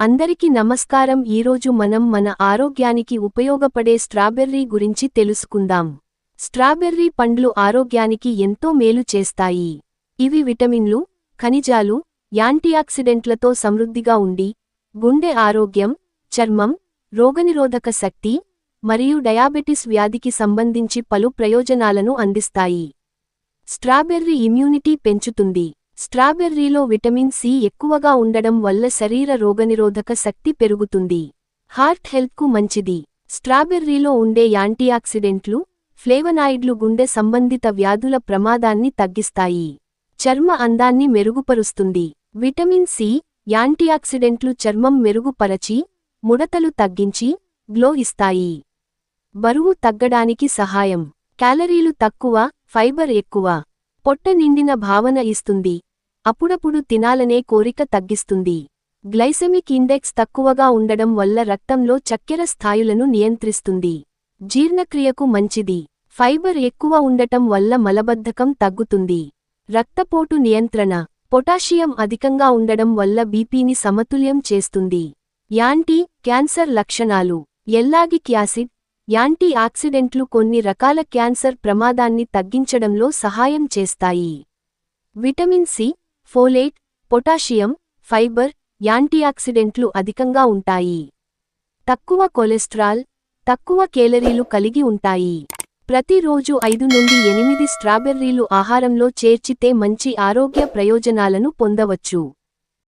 అందరికీ నమస్కారం. ఈరోజు మనం మన ఆరోగ్యానికి ఉపయోగపడే స్ట్రాబెర్రీ గురించి తెలుసుకుందాం. స్ట్రాబెర్రీ పండ్లు ఆరోగ్యానికి ఎంతో మేలు చేస్తాయి. ఇవి విటమిన్లు ఖనిజాలు యాంటీఆక్సిడెంట్లతో సమృద్ధిగా ఉండి గుండె ఆరోగ్యం చర్మం రోగనిరోధక శక్తి మరియు డయాబెటిస్ వ్యాధికి సంబంధించి పలు ప్రయోజనాలను అందిస్తాయి. స్ట్రాబెర్రీ ఇమ్యూనిటీ పెంచుతుంది. స్ట్రాబెర్రీలో విటమిన్ సి ఎక్కువగా ఉండడం వల్ల శరీర రోగనిరోధక శక్తి పెరుగుతుంది. హార్ట్ హెల్త్కు మంచిది. స్ట్రాబెర్రీలో ఉండే యాంటీఆక్సిడెంట్లు ఫ్లేవనాయిడ్లు గుండె సంబంధిత వ్యాధుల ప్రమాదాన్ని తగ్గిస్తాయి. చర్మ అందాన్ని మెరుగుపరుస్తుంది. విటమిన్ సి యాంటీఆక్సిడెంట్లు చర్మం మెరుగుపరచి ముడతలు తగ్గించి గ్లో ఇస్తాయి. బరువు తగ్గడానికి సహాయం. క్యాలరీలు తక్కువ ఫైబర్ ఎక్కువ. పొట్ట నిండిన భావన ఇస్తుంది. అప్పుడప్పుడు తినాలనే కోరిక తగ్గిస్తుంది. గ్లైసెమిక్ ఇండెక్స్ తక్కువగా ఉండడం వల్ల రక్తంలో చక్కెర స్థాయులను నియంత్రిస్తుంది. జీర్ణక్రియకు మంచిది. ఫైబర్ ఎక్కువ ఉండటం వల్ల మలబద్ధకం తగ్గుతుంది. రక్తపోటు నియంత్రణ. పొటాషియం అధికంగా ఉండడం వల్ల బీపీని సమతుల్యం చేస్తుంది. యాంటీ క్యాన్సర్ లక్షణాలు. ఎల్లాగిక్ యాసిడ్. యాంటీ ఆక్సిడెంట్లు కొన్ని రకాల క్యాన్సర్ ప్రమాదాన్ని తగ్గించడంలో సహాయం చేస్తాయి. Vitamin C folate potassium fibre యాంటీఆక్సిడెంట్లు అధికంగా ఉంటాయి. తక్కువ కొలెస్ట్రాల్ తక్కువ కేలరీలు కలిగి ఉంటాయి. ప్రతిరోజు ఐదు నుండి ఎనిమిది స్ట్రాబెర్రీలు ఆహారంలో చేర్చితే మంచి ఆరోగ్య ప్రయోజనాలను పొందవచ్చు.